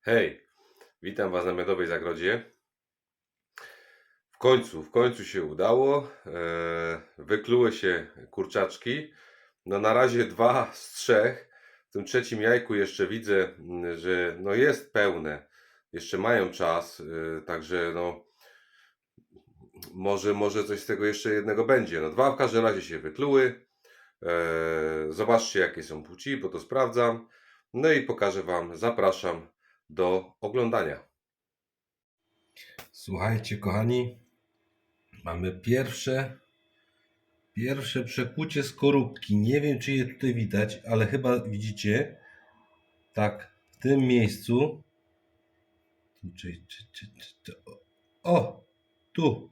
Hej, witam Was na Miodowej Zagrodzie. W końcu, w końcu się udało. E, wykluły się kurczaczki. No na razie dwa z trzech. W tym trzecim jajku jeszcze widzę, m, że no jest pełne. Jeszcze mają czas, e, także no może, może coś z tego jeszcze jednego będzie. No dwa w każdym razie się wykluły. E, zobaczcie jakie są płci, bo to sprawdzam. No i pokażę Wam, zapraszam do oglądania. Słuchajcie, kochani, mamy pierwsze, pierwsze przekucie skorupki. Nie wiem, czy je tutaj widać, ale chyba widzicie. Tak, w tym miejscu. O, tu.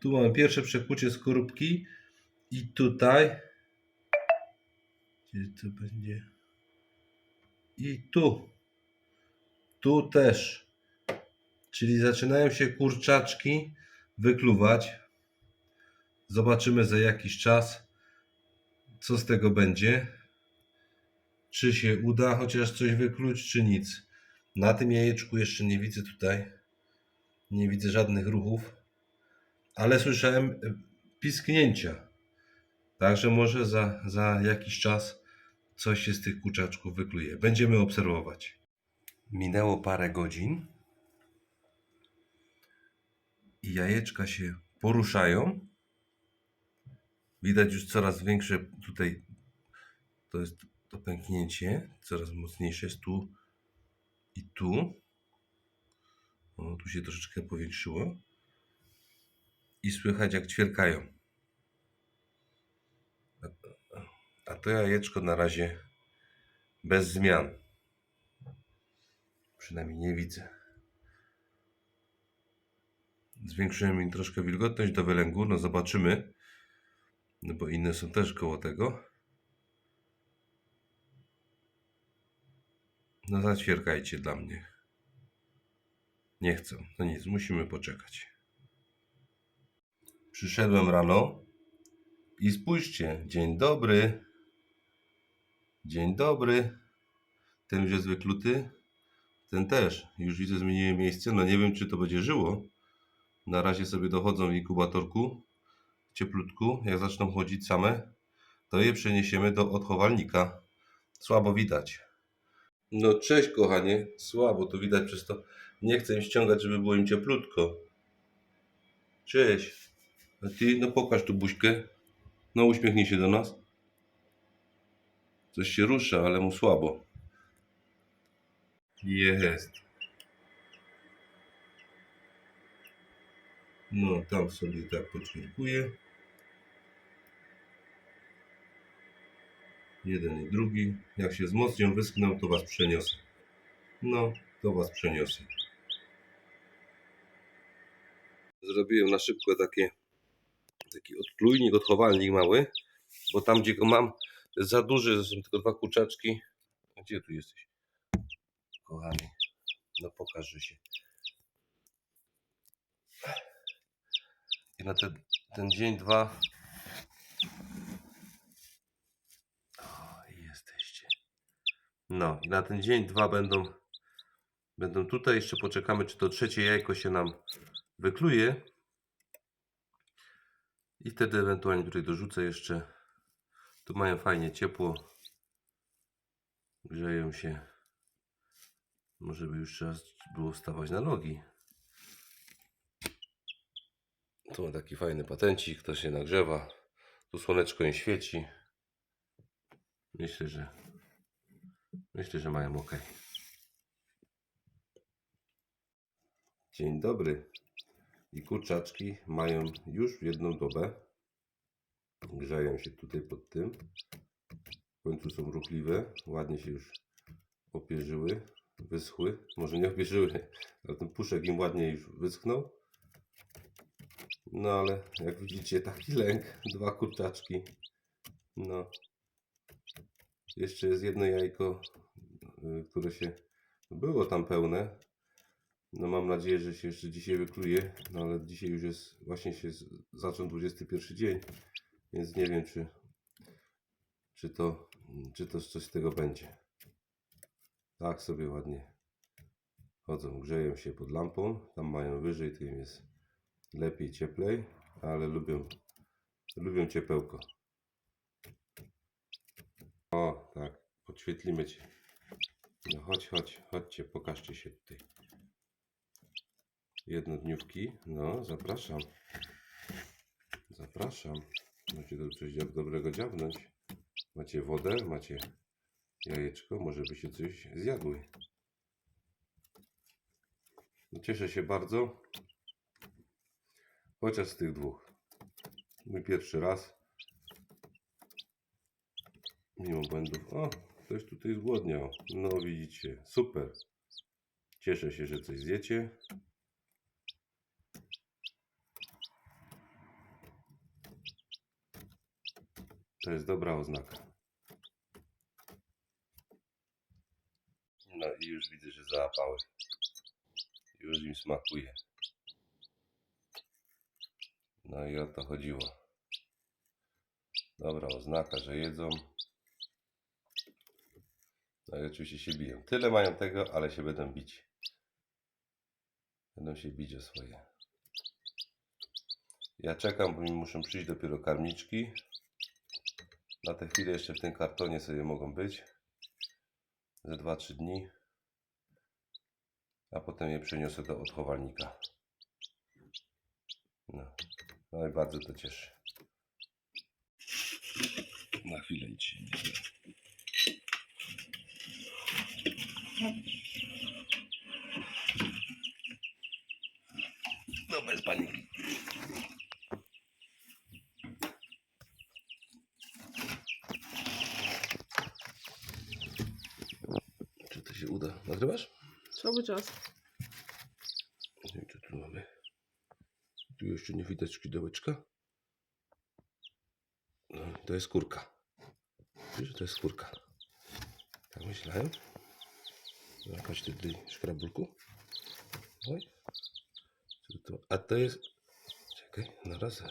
Tu mamy pierwsze przekucie skorupki. I tutaj. Gdzie to będzie? I tu. Tu też. Czyli zaczynają się kurczaczki wykluwać. Zobaczymy za jakiś czas, co z tego będzie. Czy się uda chociaż coś wykluć, czy nic. Na tym jajeczku jeszcze nie widzę tutaj. Nie widzę żadnych ruchów. Ale słyszałem y, pisknięcia. Także może za, za jakiś czas coś się z tych kurczaczków wykluje. Będziemy obserwować. Minęło parę godzin i jajeczka się poruszają. Widać już coraz większe tutaj to jest to pęknięcie, coraz mocniejsze jest tu i tu. O, tu się troszeczkę powiększyło. I słychać jak ćwierkają. A to jajeczko na razie bez zmian. Przynajmniej nie widzę. Zwiększyłem im troszkę wilgotność do wylęgu. No zobaczymy. No bo inne są też koło tego. No zaćwierkajcie dla mnie. Nie chcą. No nic, musimy poczekać. Przyszedłem rano i spójrzcie. Dzień dobry. Dzień dobry. Ten już jest wykluty. Ten też. Już widzę, zmieniłem miejsce. No nie wiem, czy to będzie żyło. Na razie sobie dochodzą w inkubatorku. Cieplutku. Jak zaczną chodzić same, to je przeniesiemy do odchowalnika. Słabo widać. No cześć kochanie. Słabo to widać przez to. Nie chcę im ściągać, żeby było im cieplutko. Cześć. A ty, no pokaż tu buźkę. No uśmiechnij się do nas. Coś się rusza, ale mu słabo. Jest. No, tam sobie tak poczwórkuję. Jeden i drugi. Jak się wzmocnią, wyschną, to was przeniosę. No, to was przeniosę. Zrobiłem na szybko takie, taki odklujnik, odchowalnik mały, bo tam, gdzie go mam, za duży, są tylko dwa kurczaczki. Gdzie tu jesteś? Kochany, no pokażę się. I na ten, ten dzień, dwa. O, jesteście. No, i na ten dzień, dwa będą, będą tutaj. Jeszcze poczekamy, czy to trzecie jajko się nam wykluje. I wtedy ewentualnie tutaj dorzucę jeszcze. Tu mają fajnie ciepło. Grzeją się. Może by już czas było wstawać na nogi. Tu ma taki fajny patencik, to się nagrzewa. Tu słoneczko nie świeci. Myślę, że myślę, że mają ok. Dzień dobry. I kurczaczki mają już jedną dobę. Grzeją się tutaj pod tym. W końcu są ruchliwe. Ładnie się już opierzyły, wyschły. Może nie opierzyły, ale ten puszek im ładnie już wyschnął. No ale jak widzicie, taki lęk. Dwa kurczaczki. No. Jeszcze jest jedno jajko, y, które się było tam pełne. No mam nadzieję, że się jeszcze dzisiaj wykluje. No ale dzisiaj już jest, właśnie się zaczął 21 dzień. Więc nie wiem, czy, czy to, czy to coś z tego będzie. Tak sobie ładnie chodzą, grzeją się pod lampą. Tam mają wyżej, to im jest lepiej, cieplej, ale lubią, lubią ciepełko. O, tak, podświetlimy Cię. No chodź, chodź, chodźcie, pokażcie się tutaj. Jednodniówki, no zapraszam. Zapraszam. Macie tu coś do- dobrego dziabnąć. Macie wodę, macie jajeczko, może by się coś zjadły. No, Cieszę się bardzo. Chociaż z tych dwóch. Mój pierwszy raz. Mimo błędów. O, ktoś tutaj zgłodniał. No widzicie, super. Cieszę się, że coś zjecie. To jest dobra oznaka. No i już widzę, że załapały. Już im smakuje. No i o to chodziło. Dobra oznaka, że jedzą. No i oczywiście się biją. Tyle mają tego, ale się będą bić. Będą się bić o swoje. Ja czekam, bo mi muszą przyjść dopiero karmiczki. Na tę chwilę jeszcze w tym kartonie sobie mogą być. Ze 2-3 dni. A potem je przeniosę do odchowalnika. No. no i bardzo to cieszy. Na chwilę dzieje. No bez paniki. Czy to się uda? Nagrywasz? Cały czas. Nie wiem, co tu mamy. Tu jeszcze nie widać skrzydełeczka. No, to jest kurka. Wiesz, to jest kurka. Tak myślałem. Ty tutaj, szkrabulku. Oj. Co to? A to jest... Czekaj, na raz.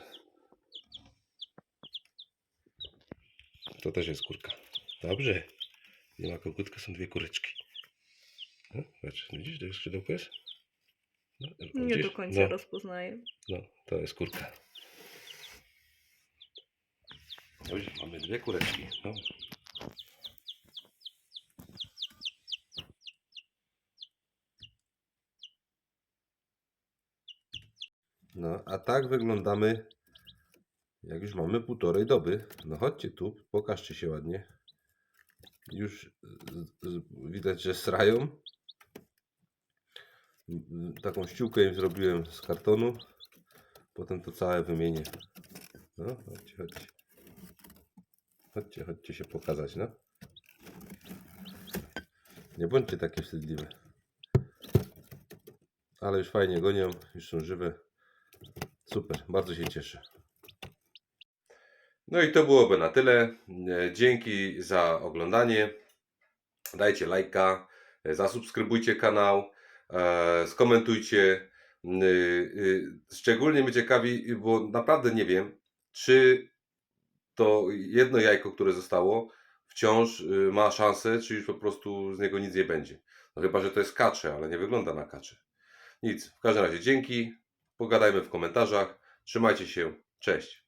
To też jest kurka. Dobrze. Nie ma kogutka, są dwie kureczki. No, patrz, widzisz, jest skrzydełko jest? No, Nie widzisz? do końca No. rozpoznaję. No, to jest kurka. Już mamy dwie kureczki. No. no, a tak wyglądamy, jak już mamy półtorej doby. No chodźcie tu, pokażcie się ładnie. Już z, z, widać, że srają. Taką ściółkę im zrobiłem z kartonu. Potem to całe wymienię. No, chodźcie, chodźcie. Chodźcie, chodźcie się pokazać, no. Nie bądźcie takie wstydliwe. Ale już fajnie gonią, już są żywe. Super, bardzo się cieszę. No i to byłoby na tyle. E, Dzięki za oglądanie. Dajcie lajka, e, zasubskrybujcie kanał, skomentujcie. Y, y, Szczególnie mnie ciekawi, bo naprawdę nie wiem, czy to jedno jajko, które zostało, wciąż y, ma szansę, czy już po prostu z niego nic nie będzie. No chyba, że to jest kacze, ale nie wygląda na kacze. Nic. W każdym razie dzięki. Pogadajmy w komentarzach. Trzymajcie się. Cześć.